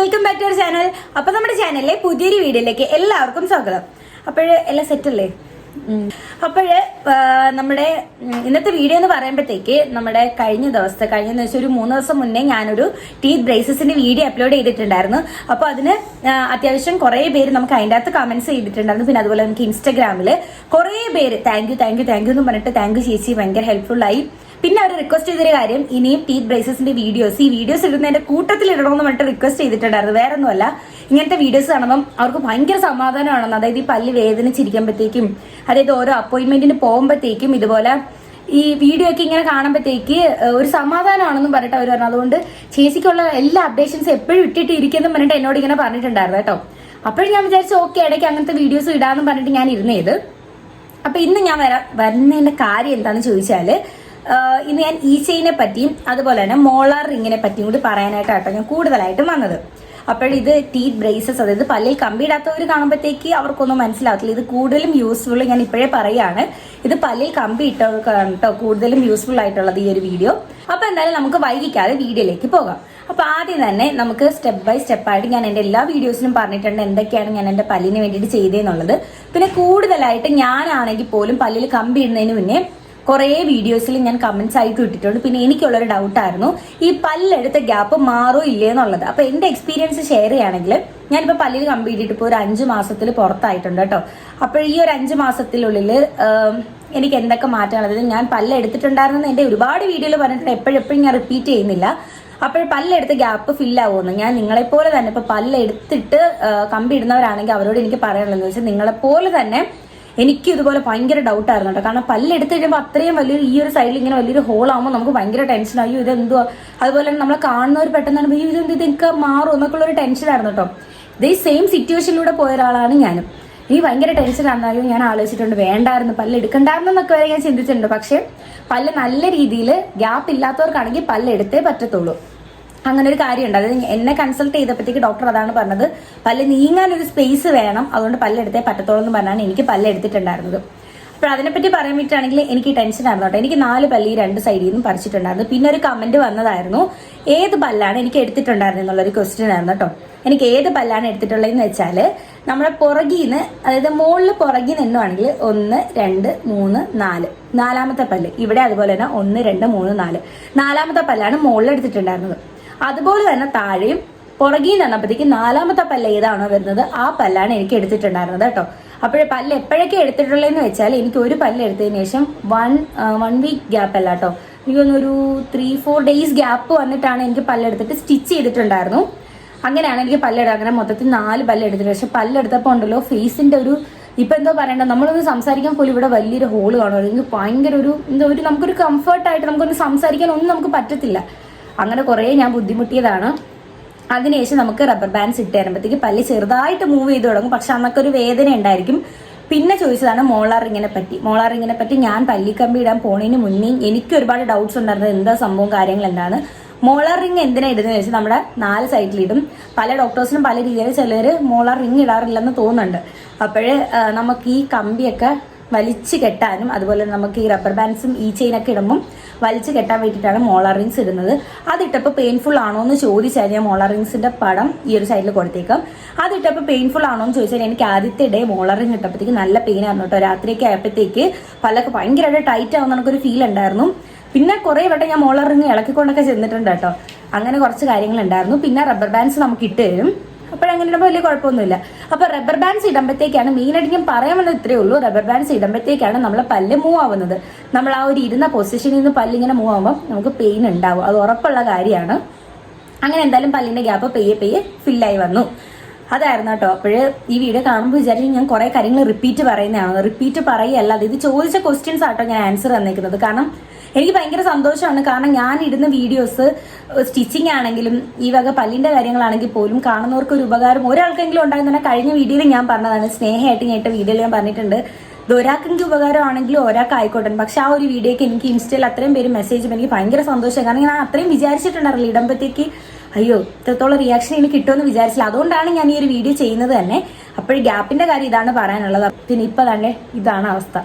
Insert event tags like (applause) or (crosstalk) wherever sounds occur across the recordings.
Welcome back to our channel അപ്പൊ നമ്മുടെ ചാനലിലെ പുതിയൊരു വീഡിയോയിലേക്ക് എല്ലാവർക്കും സ്വാഗതം. അപ്പോഴ് എല്ലാം സെറ്റ് അല്ലേ? അപ്പോഴ് നമ്മുടെ ഇന്നത്തെ വീഡിയോ എന്ന് പറയുമ്പോഴത്തേക്ക് നമ്മുടെ കഴിഞ്ഞ ദിവസത്തെ കഴിഞ്ഞ ദിവസം ഒരു മൂന്ന് ദിവസം മുന്നേ ഞാനൊരു ടീത്ത് ബ്രേസസിന്റെ വീഡിയോ അപ്ലോഡ് ചെയ്തിട്ടുണ്ടായിരുന്നു. അപ്പോൾ അതിന് അത്യാവശ്യം കുറേ പേര് നമുക്ക് അതിന്റെ അകത്ത് കമന്റ്സ് ചെയ്തിട്ടുണ്ടായിരുന്നു. പിന്നെ അതുപോലെ നമുക്ക് ഇൻസ്റ്റാഗ്രാമിൽ കുറേ പേര് thank you thank you thank you എന്ന് പറഞ്ഞിട്ട് താങ്ക് യു ചേച്ചി ഭയങ്കര ഹെൽപ്ഫുൾ ആയി. പിന്നെ അവർ റിക്വസ്റ്റ് ചെയ്തൊരു കാര്യം ഇനിയും ടീത്ത് ബ്രേസസിന്റെ വീഡിയോസ് ഈ വീഡിയോസ് ഇടുന്നതിന്റെ കൂട്ടത്തിൽ ഇടണമെന്ന് പറഞ്ഞിട്ട് റിക്വസ്റ്റ് ചെയ്തിട്ടുണ്ടായിരുന്നു. വേറെ ഒന്നുമല്ല ഇങ്ങനത്തെ വീഡിയോസ് കാണുമ്പം അവർക്ക് ഭയങ്കര സമാധാനമാണെന്ന് അതായത് ഈ പല്ല് വേദനിച്ചിരിക്കുമ്പോഴത്തേക്കും അതായത് ഓരോ അപ്പോയിന്റ്മെന്റിന് പോകുമ്പോഴത്തേക്കും ഇതുപോലെ ഈ വീഡിയോ ഒക്കെ ഇങ്ങനെ കാണുമ്പോഴത്തേക്ക് ഒരു സമാധാനമാണെന്നും പറഞ്ഞിട്ട് അവർ പറഞ്ഞു. അതുകൊണ്ട് ചേച്ചിക്കുള്ള എല്ലാ അപ്ഡേഷൻസ് എപ്പോഴും ഇട്ടിട്ട് ഇരിക്കുന്നു പറഞ്ഞിട്ട് എന്നോട് ഇങ്ങനെ പറഞ്ഞിട്ടുണ്ടായിരുന്നു കേട്ടോ. അപ്പോഴും ഞാൻ വിചാരിച്ചു ഓക്കെ ഇടയ്ക്ക് അങ്ങനത്തെ വീഡിയോസ് ഇടാന്ന് പറഞ്ഞിട്ട് ഞാൻ ഇരുന്നേത് അപ്പൊ ഇന്ന് ഞാൻ വരാ വരുന്നതിന്റെ കാര്യം എന്താണെന്ന് ചോദിച്ചാൽ ഇന്ന് ഞാൻ ഈച്ചയിനെ ചെയിനെ പറ്റിയും അതുപോലെ തന്നെ മോളാർ റിങ്ങിനെ പറ്റിയും കൂടി പറയാനായിട്ടാട്ടോ ഞാൻ കൂടുതലായിട്ടും വന്നത്. അപ്പോഴിത് ടീത്ത് ബ്രേസസ് അതായത് പല്ലിൽ കമ്പിയിടാത്തവർ കാണുമ്പോഴത്തേക്ക് അവർക്കൊന്നും മനസ്സിലാവത്തില്ല. ഇത് കൂടുതലും യൂസ്ഫുൾ ഞാൻ ഇപ്പോഴേ പറയാണ്. ഇത് പല്ലിൽ കമ്പി ഇട്ടവർക്കാണ് കേട്ടോ കൂടുതലും യൂസ്ഫുൾ ആയിട്ടുള്ളത് ഈ ഒരു വീഡിയോ അപ്പോൾ എന്തായാലും നമുക്ക് വൈകിക്കാതെ വീഡിയോയിലേക്ക് പോകാം. അപ്പോൾ ആദ്യം തന്നെ നമുക്ക് സ്റ്റെപ്പ് ബൈ സ്റ്റെപ്പായിട്ട് ഞാൻ എന്റെ എല്ലാ വീഡിയോസിലും പറഞ്ഞിട്ടുണ്ട് എന്തൊക്കെയാണ് ഞാൻ എന്റെ പല്ലിന് വേണ്ടിയിട്ട് ചെയ്തതെന്നുള്ളത്. പിന്നെ കൂടുതലായിട്ട് ഞാനാണെങ്കിൽ പോലും പല്ലിൽ കമ്പി ഇടുന്നതിന് മുന്നേ കുറേ വീഡിയോസിൽ ഞാൻ കമന്റ്സ് ആയിട്ട് ഇട്ടിട്ടുണ്ട് പിന്നെ എനിക്കുള്ളൊരു ഡൗട്ടായിരുന്നു ഈ പല്ലെടുത്ത ഗ്യാപ്പ് മാറോ ഇല്ലേ എന്നുള്ളത്. അപ്പൊ എന്റെ എക്സ്പീരിയൻസ് ഷെയർ ചെയ്യുകയാണെങ്കിൽ ഞാനിപ്പോ പല്ലിൽ കമ്പി ഇട്ടിട്ട് ഇപ്പോൾ ഒരു അഞ്ച് മാസത്തിൽ പുറത്തായിട്ടുണ്ട് കേട്ടോ. അപ്പോൾ ഈ ഒരു അഞ്ച് മാസത്തിനുള്ളിൽ എനിക്ക് എന്തൊക്കെ മാറ്റങ്ങൾ? അതായത് ഞാൻ പല്ല് എന്റെ ഒരുപാട് വീഡിയോയിൽ പറഞ്ഞിട്ടുണ്ട്. എപ്പോഴെപ്പോഴും ഞാൻ റിപ്പീറ്റ് ചെയ്യുന്നില്ല. അപ്പോൾ പല്ലെടുത്ത് ഗ്യാപ്പ് ഫില്ലാവുമെന്ന് ഞാൻ നിങ്ങളെപ്പോലെ തന്നെ ഇപ്പൊ പല്ലെടുത്തിട്ട് കമ്പി ഇടുന്നവരാണെങ്കിൽ അവരോട് എനിക്ക് പറയാനുള്ളത് വെച്ചാൽ നിങ്ങളെപ്പോലെ തന്നെ എനിക്ക് ഇതുപോലെ ഭയങ്കര ഡൗട്ട് ആയിരുന്നു കേട്ടോ. കാരണം പല്ലെടുത്ത് കഴിയുമ്പോൾ അത്രയും വലിയൊരു ഈ ഒരു സൈഡിൽ ഇങ്ങനെ വലിയൊരു ഹോൾ ആകുമ്പോൾ നമുക്ക് ഭയങ്കര ടെൻഷൻ അയ്യോ ഇത് എന്തുവാ അതുപോലെ തന്നെ നമ്മളെ കാണുന്നവർ പെട്ടെന്നാണ് ഇത് എന്ത് ഇതൊക്കെ മാറും എന്നൊക്കെ ഒരു ടെൻഷൻ ആയിരുന്നു കേട്ടോ. ഇതേ സെയിം സിറ്റുവേഷനിലൂടെ പോയ ഒരാളാണ് ഞാനും. ഈ ഭയങ്കര ടെൻഷൻ ആണെന്നാലും ഞാൻ ആലോചിച്ചിട്ടുണ്ട് വേണ്ടായിരുന്നു പല്ല് എടുക്കണ്ടായിരുന്നു എന്നൊക്കെ വരെ ഞാൻ ചിന്തിച്ചിട്ടുണ്ട്. പക്ഷേ പല്ല് നല്ല രീതിയിൽ ഗ്യാപ്പ് ഇല്ലാത്തവർക്കാണെങ്കിൽ പല്ല് എടുത്തേ പറ്റത്തുള്ളൂ. അങ്ങനെ ഒരു കാര്യമുണ്ട്. അതായത് എന്നെ കൺസൾട്ട് ചെയ്തപ്പോഴത്തേക്ക് ഡോക്ടർ അതാണ് പറഞ്ഞത് പല്ല് നീങ്ങാൻ ഒരു സ്പേസ് വേണം. അതുകൊണ്ട് പല്ലെടുത്തേ പറ്റത്തോളം എന്ന് പറഞ്ഞാണ് എനിക്ക് പല്ല് എടുത്തിട്ടുണ്ടായിരുന്നത്. അപ്പോൾ അതിനെപ്പറ്റി പറയാൻ പറ്റുകയാണെങ്കിൽ എനിക്ക് ടെൻഷൻ ആയിരുന്നു കേട്ടോ. എനിക്ക് നാല് പല്ല് ഈ രണ്ട് സൈഡിൽ നിന്നും പറിച്ചിട്ടുണ്ടായിരുന്നു. പിന്നെ ഒരു കമന്റ് വന്നതായിരുന്നു ഏത് പല്ലാണ് എനിക്ക് എടുത്തിട്ടുണ്ടായിരുന്നു എന്നുള്ളൊരു ക്വസ്റ്റ്യൻ ആയിരുന്നു കേട്ടോ. എനിക്ക് ഏത് പല്ലാണ് എടുത്തിട്ടുള്ളതെന്ന് വെച്ചാൽ നമ്മുടെ പുറകിൽ നിന്ന് അതായത് മുകളിൽ പുറകിൽ നിന്നുവാണെങ്കിൽ ഒന്ന് രണ്ട് മൂന്ന് നാല്. നാലാമത്തെ പല്ല്. ഇവിടെ അതുപോലെ തന്നെ ഒന്ന് രണ്ട് മൂന്ന് നാല്. നാലാമത്തെ പല്ലാണ് മുകളിൽ എടുത്തിട്ടുണ്ടായിരുന്നത്. അതുപോലെ തന്നെ താഴെയും പുറകിൽ നിന്നപ്പോഴത്തേക്ക് നാലാമത്തെ പല്ല് ഏതാണോ വരുന്നത്? ആ പല്ലാണ് എനിക്ക് എടുത്തിട്ടുണ്ടായിരുന്നത് കേട്ടോ. അപ്പോഴേ പല്ല് എപ്പോഴൊക്കെ എടുത്തിട്ടുള്ളതെന്ന് വെച്ചാൽ എനിക്ക് ഒരു പല്ല് എടുത്തതിന് ശേഷം വൺ വൺ വീക്ക് ഗ്യാപ്പ് അല്ല കേട്ടോ. എനിക്കൊന്ന് ഒരു ത്രീ ഫോർ ഡേയ്സ് ഗ്യാപ്പ് വന്നിട്ടാണ് എനിക്ക് പല്ലെടുത്തിട്ട് സ്റ്റിച്ച് ചെയ്തിട്ടുണ്ടായിരുന്നു. അങ്ങനെയാണ് എനിക്ക് പല്ലെടുക്കുക അങ്ങനെ മൊത്തത്തിൽ നാല് പല്ലെടുത്തിട്ട് പക്ഷെ പല്ലെടുത്തപ്പോൾ ഉണ്ടല്ലോ ഫേസിന്റെ ഒരു ഇപ്പൊ എന്തോ പറയണ്ട നമ്മളൊന്ന് സംസാരിക്കാൻ പോലും ഇവിടെ വലിയൊരു ഹോൾ കാണും അല്ലെങ്കിൽ ഭയങ്കര ഒരു എന്തോ ഒരു നമുക്കൊരു കംഫർട്ടായിട്ട് നമുക്കൊന്ന് സംസാരിക്കാൻ ഒന്നും നമുക്ക് പറ്റത്തില്ല. അങ്ങനെ കുറേ ഞാൻ ബുദ്ധിമുട്ടിയതാണ്. അതിനുശേഷം നമുക്ക് റബ്ബർ ബാൻഡ്സ് ഇട്ട് തരുമ്പോഴത്തേക്ക് പല്ല് ചെറുതായിട്ട് മൂവ് ചെയ്ത് തുടങ്ങും. പക്ഷെ അന്നൊക്കെ ഒരു വേദന ഉണ്ടായിരിക്കും. പിന്നെ ചോദിച്ചതാണ് മോളാർ ഇങ്ങനെ പറ്റി. മോളാർ ഇങ്ങനെ പറ്റി ഞാൻ പല്ലിക്കമ്പി ഇടാൻ പോണതിന് മുന്നേ എനിക്ക് ഒരുപാട് ഡൗട്ട്സ് ഉണ്ടായിരുന്നത് എന്താ സംഭവം കാര്യങ്ങൾ എന്താണ്. മോളാർ റിങ് എന്തിനാ ഇടുന്നത് വെച്ചാൽ നമ്മുടെ നാല് സൈഡിലിടും പല ഡോക്ടേഴ്സിനും പല രീതിയിൽ ചിലർ മോളാർ റിങ് ഇടാറില്ലെന്ന് തോന്നുന്നുണ്ട്. അപ്പോഴേ നമുക്ക് ഈ കമ്പിയൊക്കെ വലിച്ചു കെട്ടാനും അതുപോലെ നമുക്ക് ഈ റബ്ബർ ബാൻഡ്സും ഈ ചെയിനൊക്കെ ഇടുമ്പം വലിച്ചു കെട്ടാൻ വേണ്ടിയിട്ടാണ് മോളാർ റിങ്സ് ഇടുന്നത്. അതിട്ടപ്പോൾ പെയിൻഫുൾ ആണോ എന്ന് ചോദിച്ചാൽ ഞാൻ മോളാർ റിങ്സിന്റെ പടം ഈ ഒരു സൈഡിൽ കൊടുത്തേക്കാം. അതിട്ടപ്പോൾ പെയിൻഫുൾ ആണോ എന്ന് ചോദിച്ചാൽ എനിക്ക് ആദ്യത്തെ ഡേ മോളാർ റിങ് ഇട്ടപ്പോഴത്തേക്ക് നല്ല പെയിൻ ആയിരുന്നു കേട്ടോ. രാത്രിയൊക്കെ ആയപ്പോഴത്തേക്ക് പലൊക്കെ ഭയങ്കരമായിട്ട് ടൈറ്റ് ആവുന്ന എനിക്കൊരു ഫീൽ ഉണ്ടായിരുന്നു. പിന്നെ കുറെ വട്ടം ഞാൻ മോളർ റിങ് ഇളക്കിക്കൊണ്ടൊക്കെ ചെന്നിട്ടുണ്ട് കേട്ടോ. അങ്ങനെ കുറച്ച് കാര്യങ്ങൾ ഉണ്ടായിരുന്നു. പിന്നെ റബ്ബർ ബാൻഡ്സ് നമുക്ക് ഇട്ട് തരും. അപ്പോഴങ്ങനെ ഇടുമ്പോൾ വലിയ കുഴപ്പമൊന്നുമില്ല. അപ്പോൾ റബ്ബർ ബാൻഡ്സ് ഇടുമ്പോഴത്തേക്കാണ് മെയിനായിട്ട് ഞാൻ പറയാൻ വന്നത് ഇത്രയേ ഉള്ളൂ. റബ്ബർ ബാൻഡ്സ് ഇടുമ്പോഴത്തേക്കാണ് നമ്മളെ പല്ല് മൂവ് ആവുന്നത്. നമ്മൾ ആ ഒരു ഇരുന്ന പൊസിഷനിൽ നിന്ന് പല്ലിങ്ങനെ മൂവ് ആകുമ്പോൾ നമുക്ക് പെയിൻ ഉണ്ടാവും. അത് ഉറപ്പുള്ള കാര്യമാണ്. അങ്ങനെ എന്തായാലും പല്ലിന്റെ ഗ്യാപ്പ് പെയ്യെ പെയ്യെ ഫില്ലായി വന്നു. അതായിരുന്നു കേട്ടോ. അപ്പോൾ ഈ വീഡിയോ കാണുമ്പോൾ വിചാരിച്ചു ഞാൻ കുറേ കാര്യങ്ങൾ റിപ്പീറ്റ് പറയുന്നതാണ്. റിപ്പീറ്റ് പറയല്ല ഇത് ചോദിച്ച ക്വസ്റ്റ്യൻസ് ആട്ടോ ഞാൻ ആൻസർ തന്നേക്കുന്നത്. കാരണം എനിക്ക് ഭയങ്കര സന്തോഷമാണ്. കാരണം ഞാൻ ഇടുന്ന വീഡിയോസ് സ്റ്റിച്ചിങ് ആണെങ്കിലും ഈ വക പല്ലിന്റെ കാര്യങ്ങളാണെങ്കിൽ പോലും കാണുന്നവർക്ക് ഒരു ഉപകാരം ഒരാൾക്കെങ്കിലും ഉണ്ടായിരുന്ന കഴിഞ്ഞ വീഡിയോയിൽ ഞാൻ പറഞ്ഞതാണ്. സ്നേഹമായിട്ട് ഞാൻ ഇട്ട വീഡിയോയിൽ ഞാൻ പറഞ്ഞിട്ടുണ്ട്. ഒരാൾക്കെങ്കിൽ ഉപകാരമാണെങ്കിലും ഒരാൾക്ക് ആയിക്കോട്ടെ. പക്ഷെ ആ ഒരു വീഡിയോക്ക് എനിക്ക് ഇൻസ്റ്റയിൽ അത്രയും പേര് മെസ്സേജ് എനിക്ക് ഭയങ്കര സന്തോഷം. കാരണം ഞാൻ അത്രയും വിചാരിച്ചിട്ടുണ്ടായിരുന്നില്ല ഇടുമ്പോഴത്തേക്ക് അയ്യോ ഇത്രത്തോളം റിയാക്ഷൻ എനിക്ക് കിട്ടുമെന്ന് വിചാരിച്ചില്ല. അതുകൊണ്ടാണ് ഞാൻ ഈ ഒരു വീഡിയോ ചെയ്യുന്നത് തന്നെ. അപ്പോഴും ഗ്യാപ്പിന്റെ കാര്യം ഇതാണ് പറയാനുള്ളത്. പിന്നെ ഇപ്പൊ തന്നെ ഇതാണ് അവസ്ഥ.